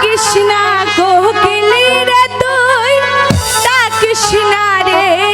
কৃষ্ণা না রে তুই তা কৃষ্ণা রে